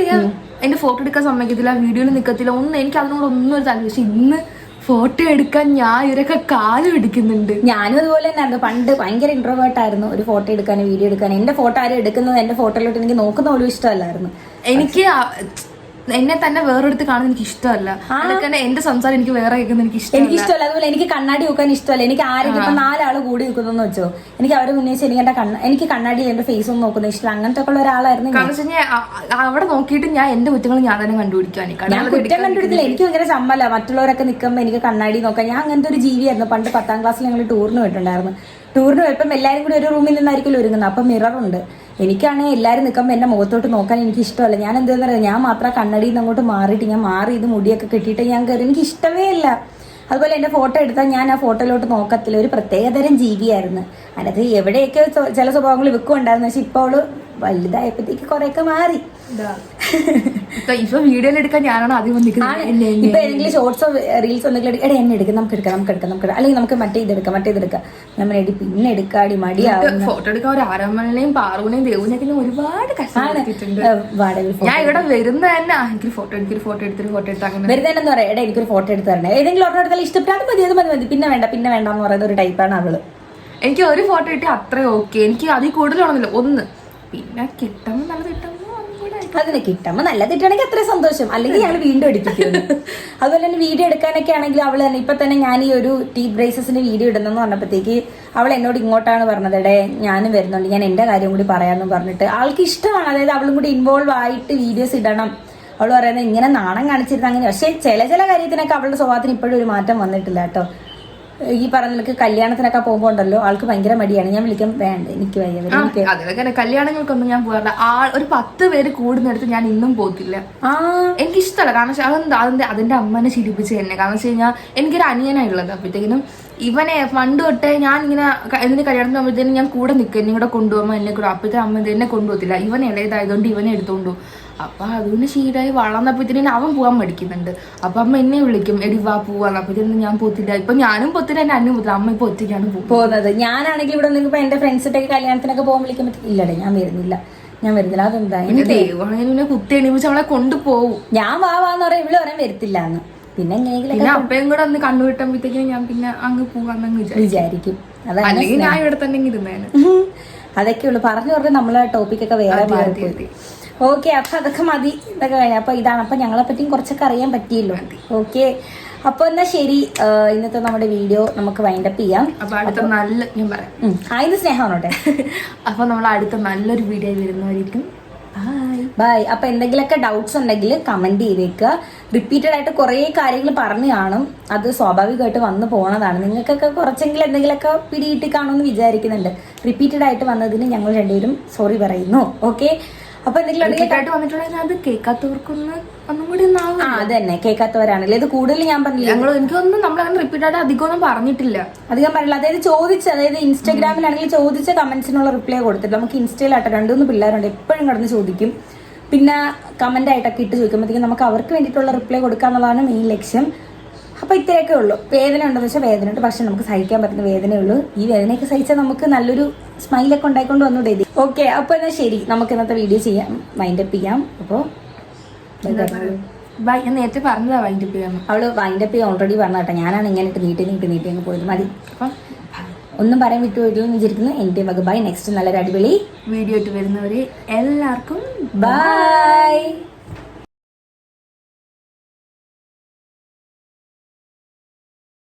എന്റെ ഫോട്ടോ എടുക്കാൻ സമ്മതിക്കത്തില്ല വീഡിയോയിൽ നിൽക്കത്തില്ല ഒന്നും എനിക്ക് അതിനോട് ഒന്നും ഒരു താല്പര്യം പക്ഷെ ഇന്ന് ഫോട്ടോ എടുക്കാൻ ഞാൻ ഇവരൊക്കെ കാൽ പിടിക്കുന്നുണ്ട്. ഞാനും അതുപോലെ തന്നെയായിരുന്നു. പണ്ട് ഭയങ്കര ഇൻട്രോവേർട്ട് ആയിരുന്നു. ഒരു ഫോട്ടോ എടുക്കാനും വീഡിയോ എടുക്കാനും. എന്റെ ഫോട്ടോ ആരും എടുക്കുന്നത്? എന്റെ ഫോട്ടോയിലോട്ട് എനിക്ക് നോക്കുന്ന പോലും ഇഷ്ടമല്ലായിരുന്നു. എനിക്ക് എന്നെ തന്നെ വേറെടുത്ത് കാണുന്നത് എനിക്ക് ഇഷ്ടമല്ല. അതൊക്കെ എന്റെ സംസാരം എനിക്ക് വേറെ കേൾക്കുന്നത് എനിക്ക് ഇഷ്ടം എനിക്ക് ഇഷ്ടമല്ല. അതുപോലെ എനിക്ക് കണ്ണാടി വെക്കാൻ ഇഷ്ടമല്ല. എനിക്ക് ആരെങ്കിലും ഇപ്പൊ നാലാൾ കൂടി നിൽക്കുന്നു വെച്ചോ. എനിക്ക് അവരെ മുന്നേ ശരി എനിക്ക് എന്റെ കണ്ണ എനിക്ക് കണ്ണാടി എന്റെ ഫേസ് ഒന്നും നോക്കുന്ന ഇഷ്ടമല്ല. അങ്ങനത്തെ ഒക്കെ ഉള്ള ഒരാളായിരുന്നു അവിടെ നോക്കിയിട്ട് ഞാൻ എന്റെ കുറ്റങ്ങൾ ഞാൻ തന്നെ കണ്ടുപിടിക്കാൻ ഞാൻ കുറ്റം കണ്ടുപിടിക്കില്ല എനിക്ക് ഭയങ്കര ചമ്മല. മറ്റുള്ളവരൊക്കെ നിൽക്കുമ്പോൾ എനിക്ക് കണ്ണാടി നോക്കാം ഞാൻ അങ്ങനത്തെ ഒരു ജീവിയായിരുന്നു. പണ്ട് പത്താം ക്ലാസ്സിൽ ഞങ്ങൾ ടൂറിന് പോയിട്ടുണ്ടായിരുന്നു. ടൂറിന് പോയപ്പം എല്ലാവരും കൂടി ഒരു റൂമിൽ നിന്നായിരിക്കും ഒരുങ്ങുന്നത്. അപ്പം മിററുണ്ട്. എനിക്കാണെങ്കിൽ എല്ലാവരും നിൽക്കുമ്പോൾ എന്റെ മുഖത്തോട്ട് നോക്കാൻ എനിക്ക് ഇഷ്ടമല്ല ഞാൻ എന്താണെന്ന് അറിയാം ഞാൻ മാത്രം കണ്ണടിയിൽ നിന്ന് അങ്ങോട്ട് മാറിയിട്ട് ഞാൻ മാറി ഇത് മുടിയൊക്കെ കെട്ടിയിട്ട് ഞാൻ കയറി. എനിക്ക് ഇഷ്ടമേ ഇല്ല. അതുപോലെ എന്റെ ഫോട്ടോ എടുത്താൽ ഞാൻ ആ ഫോട്ടോയിലോട്ട് നോക്കത്തില്ല. ഒരു പ്രത്യേകതരം ജീവിയായിരുന്നു. അതിനകത്ത് എവിടെയൊക്കെ ചില സ്വഭാവങ്ങൾ വെക്കുണ്ടായിരുന്നു പക്ഷെ ഇപ്പോൾ വലുതായപ്പോഴത്തേക്ക് കൊറേയൊക്കെ മാറി. ഇപ്പൊ വീഡിയോയിൽ എടുക്കാൻ ഞാനാണ് ആദ്യം വന്നിരിക്കുന്നത്? എന്നെ എന്നെ ഇപ്പൊ ഏതെങ്കിലും ഷോർട്സോ റീൽസോ എന്തെങ്കിലും എടാ എന്നെ എടുക്കാം നമുക്ക് എടുക്കാം നമുക്ക് എടുക്കാം നമുക്ക് അല്ലെങ്കിൽ നമുക്ക് മറ്റേ ഇതെടുക്കാം മറ്റേ ഇതെടുക്കാം നമ്മൾ എടി പിന്നെ എടുക്കാടി മടിയാവും ഫോട്ടോ എടുക്കാൻ ഒരു ആരമ്മനെയും പാറുവിനെയും ദേവുനെയൊക്കെ ഒരുപാട് കഷ്ടപ്പെട്ടിട്ടുണ്ട് ഞാൻ ഇവിടെ വരുന്ന തന്നെ എനിക്കൊരു ഫോട്ടോ എനിക്കൊരു ഫോട്ടോ എടുത്തൊരു ഫോട്ടോ എടുത്താൽ വരുന്ന വെറുതെ പറയാം എടാ എനിക്കൊരു ഫോട്ടോ എടുത്ത് തരണേ. ഏതെങ്കിലും ഒരെണ്ണം എടുത്താൽ ഇഷ്ടപ്പെടാതെ മതി അത് മതി മതി. പിന്നെ വേണ്ട പിന്നെ വേണ്ട എന്ന് പറയുന്ന ഒരു ടൈപ്പാണ് അവൾ. എനിക്ക് ഒരു ഫോട്ടോ കിട്ടി അത്രേ ഓക്കെ എനിക്ക് അതിൽ കൂടുതലാണെന്നില്ല ഒന്ന് പിന്നെ കിട്ടുമ്പോൾ നല്ല കിട്ടുമ്പോൾ ഒന്നും കൂടെ അതിനെ കിട്ടുമ്പോ നല്ല തെറ്റാണെങ്കിൽ അത്ര സന്തോഷം. അല്ലെങ്കിൽ ഞങ്ങൾ വീണ്ടും എടുക്കും അതുപോലെ തന്നെ വീഡിയോ എടുക്കാനൊക്കെ ആണെങ്കിൽ അവൾ തന്നെ ഇപ്പൊ തന്നെ ഞാൻ ഈ ഒരു ടീ ബ്രേസസിന്റെ വീഡിയോ ഇടുന്നെന്ന് പറഞ്ഞപ്പോഴത്തേക്ക് അവൾ എന്നോട് ഇങ്ങോട്ടാണ് പറഞ്ഞത് എടേ ഞാനും വരുന്നുണ്ട്. ഞാൻ എന്റെ കാര്യം കൂടി പറയാമെന്ന് പറഞ്ഞിട്ട് ആൾക്ക് ഇഷ്ടമാണ്. അതായത് അവളും കൂടി ഇൻവോൾവ് ആയിട്ട് വീഡിയോസ് ഇടണം. അവൾ പറയുന്നത് ഇങ്ങനെ നാണം കാണിച്ചിരുന്ന അങ്ങനെ. പക്ഷേ ചില ചില കാര്യത്തിനൊക്കെ അവളുടെ സ്വഭാവത്തിന് ഇപ്പോഴും ഒരു മാറ്റം വന്നിട്ടില്ല കേട്ടോ. ഈ പറഞ്ഞ നിനക്ക് കല്യാണത്തിനൊക്കെ പോകുമ്പോൾ ഉണ്ടല്ലോ ആൾക്ക് ഭയങ്കര മടിയാണ്. ഞാൻ വിളിക്കാൻ വേണ്ട എനിക്ക് വയ്യ. അതിലൊക്കെ കല്യാണങ്ങൾക്കൊന്നും ഞാൻ പോകാറില്ല. ആൾ ഒരു പത്ത് പേര് കൂടുന്നിടത്ത് ഞാൻ ഇന്നും പോകില്ല ആ. എനിക്ക് ഇഷ്ടമല്ല കാരണം വെച്ചാൽ അതെന്താ അതിന്റെ അതിന്റെ അമ്മനെ ചിരിപ്പിച്ച് തന്നെ. കാരണം വെച്ച് കഴിഞ്ഞാൽ എനിക്കൊരു അനിയനായുള്ളത് അപ്പോഴത്തേക്കിനും ഇവനെ പണ്ട് തൊട്ടേ ഞാൻ ഇങ്ങനെ എന്തിന് കല്യാണത്തിന് പോകുമ്പോഴത്തേനും ഞാൻ കൂടെ നിൽക്കും എന്നെ കൂടെ കൊണ്ടുപോകുമ്പോൾ എന്നെ കൂടെ അപ്പോഴത്തെ അമ്മ എന്നെ കൊണ്ടുപോകത്തില്ല. ഇവൻ ഇളയതായതുകൊണ്ട് ഇവനെ എടുത്തോണ്ടു അപ്പൊ അതുകൊണ്ട് ശീലമായി വളർന്നപ്പോഴത്തേനും അവൻ പോകാൻ മടിക്കുന്നുണ്ട്. അപ്പൊ അമ്മ എന്നെ വിളിക്കും എടി വാ പോവാന്ന് അപ്പോഴത്തേനും ഞാൻ പോത്തില്ല. ഇപ്പൊ ഞാനും പൊത്തില്ല എന്റെ അന്നും പോത്തില്ല. അമ്മ ഇപ്പൊ ഒറ്റയ്ക്കാണ് പോകും പോകുന്നത്. ഞാനാണെങ്കിൽ ഇവിടെ നിൽക്കുമ്പോ എന്റെ ഫ്രണ്ട്സിട്ടൊക്കെ കല്യാണത്തിനൊക്കെ പോകുമ്പോൾ വിളിക്കുമ്പോൾ ഇല്ലടേ ഞാൻ വരുന്നില്ല. ഞാൻ വരുന്നില്ല. അതെന്താ? പിന്നെ കുത്തി എണീപ്പിച്ച് അവളെ കൊണ്ടുപോകും ഞാൻ വാ വാന്ന് പറയാം. ഇവിടെ പറയാൻ വരത്തില്ല എന്ന്. പിന്നെ എങ്ങനെയെങ്കിലും അപ്പയും കൂടെ ഒന്ന് കണ്ടുവിട്ടുമ്പോഴത്തേക്കും ഞാൻ പിന്നെ അങ്ങ് പോകാന്ന് വിചാരിക്കും. അല്ലെങ്കിൽ ഞാൻ ഇവിടെ തന്നെ ഇരുന്നേനെ. (laughs) ഉം. അതൊക്കെ ഉള്ളു പറഞ്ഞു പറഞ്ഞ് നമ്മളെ ടോപ്പിക്കൊക്കെ വേറെ മാറിപ്പോയി. ഓക്കെ അപ്പൊ അതൊക്കെ മതി. ഇതൊക്കെ കഴിഞ്ഞ. അപ്പൊ ഇതാണ്. അപ്പൊ ഞങ്ങളെ പറ്റിയും കുറച്ചൊക്കെ അറിയാൻ പറ്റിയല്ലോ. ഓക്കെ. അപ്പൊ എന്നാ ശരി. ഇന്നത്തെ നമ്മുടെ വീഡിയോ നമുക്ക് വൈൻഡപ്പ് ചെയ്യാം. അപ്പൊ അടുത്ത നല്ല ഞാൻ പറയാം. ആയത് സ്നേഹമാണോട്ടെ (laughs) അപ്പൊ നമ്മൾ അടുത്ത നല്ലൊരു വീഡിയോ വരുന്നവരിക്കും ബൈ അപ്പൊ എന്തെങ്കിലുമൊക്കെ ഡൗട്ട്സ് ഉണ്ടെങ്കിൽ കമന്റ് ചെയ്തേക്കുക. റിപ്പീറ്റഡ് ആയിട്ട് കുറേ കാര്യങ്ങൾ പറഞ്ഞു കാണും. അത് സ്വാഭാവികമായിട്ട് വന്നു പോണതാണ്. നിങ്ങൾക്കൊക്കെ കുറച്ചെങ്കിലും എന്തെങ്കിലുമൊക്കെ പിടിയിട്ട് കാണുമെന്ന് വിചാരിക്കുന്നുണ്ട്. റിപ്പീറ്റഡ് ആയിട്ട് വന്നതിന് ഞങ്ങൾ രണ്ടുപേരും സോറി പറയുന്നു. ഓക്കെ അപ്പൊ എന്തെങ്കിലും വന്നിട്ടുണ്ടെങ്കിൽ അത് കേൾക്കാത്തവർക്കൊന്ന് ഒന്നും കൂടി ആ അതന്നെ തന്നെ. കേൾക്കാത്തവരാണല്ലേ? ഇത് കൂടുതൽ ഞാൻ പറഞ്ഞില്ല? ഞങ്ങൾ എനിക്കൊന്നും നമ്മളങ്ങനെ റിപ്പീറ്റ് ആയിട്ട് അധികമൊന്നും പറഞ്ഞിട്ടില്ല. അധികം പറഞ്ഞില്ല അതായത് ചോദിച്ച അതായത് ഇൻസ്റ്റാഗ്രാമിലാണെങ്കിൽ ചോദിച്ച കമന്റ്സിനുള്ള റിപ്ലൈ കൊടുത്തിട്ട് നമുക്ക് ഇൻസ്റ്റയിലാട്ടോ രണ്ടുമൂന്ന് പിള്ളേരുണ്ട് എപ്പോഴും കിടന്ന് ചോദിക്കും. പിന്നെ കമന്റ് ആയിട്ടൊക്കെ ഇട്ട് ചോദിക്കുമ്പോഴത്തേക്കും നമുക്ക് അവർക്ക് വേണ്ടിയിട്ടുള്ള റിപ്ലൈ കൊടുക്കുക എന്നുള്ളതാണ് മെയിൻ ലക്ഷ്യം. അപ്പൊ ഇത്രയൊക്കെ ഉള്ളൂ. വേദന ഉണ്ടെന്ന് വെച്ചാൽ വേദന ഉണ്ട്. പക്ഷെ നമുക്ക് സഹിക്കാൻ പറ്റുന്ന വേദനയേ ഉള്ളൂ ഈ വേദനയൊക്കെ സഹിച്ചാൽ നമുക്ക് നല്ലൊരു സ്മൈലൊക്കെ ഉണ്ടായിക്കൊണ്ട് വന്നു ഡേതി ഓക്കെ അപ്പൊ എന്നാ ശരി. നമുക്ക് ഇന്നത്തെ വീഡിയോ ചെയ്യാം. വൈൻഡപ്പ് ചെയ്യാം. അപ്പോൾ ഞാൻ നേരത്തെ പറഞ്ഞതാ വൈൻഡ് ചെയ്യാൻ അവൾ വൈൻഡപ്പ് ചെയ്യാൻ ഓൾറെഡി പറഞ്ഞ കേട്ടോ ഞാനാണ് ഇങ്ങനെ ഇട്ട് നീട്ടി നീട്ടി നീട്ടി അങ്ങ് പോയത്. മതി. അപ്പം ഒന്നും പറയാൻ വിട്ടുപോയിട്ടില്ലെന്ന് വിചാരിക്കുന്നു. എന്റെ വക ബൈ നെക്സ്റ്റ് നല്ലൊരു അടിപൊളി വീഡിയോ ഇട്ട് വരുന്നവരെ എല്ലാവർക്കും ബൈ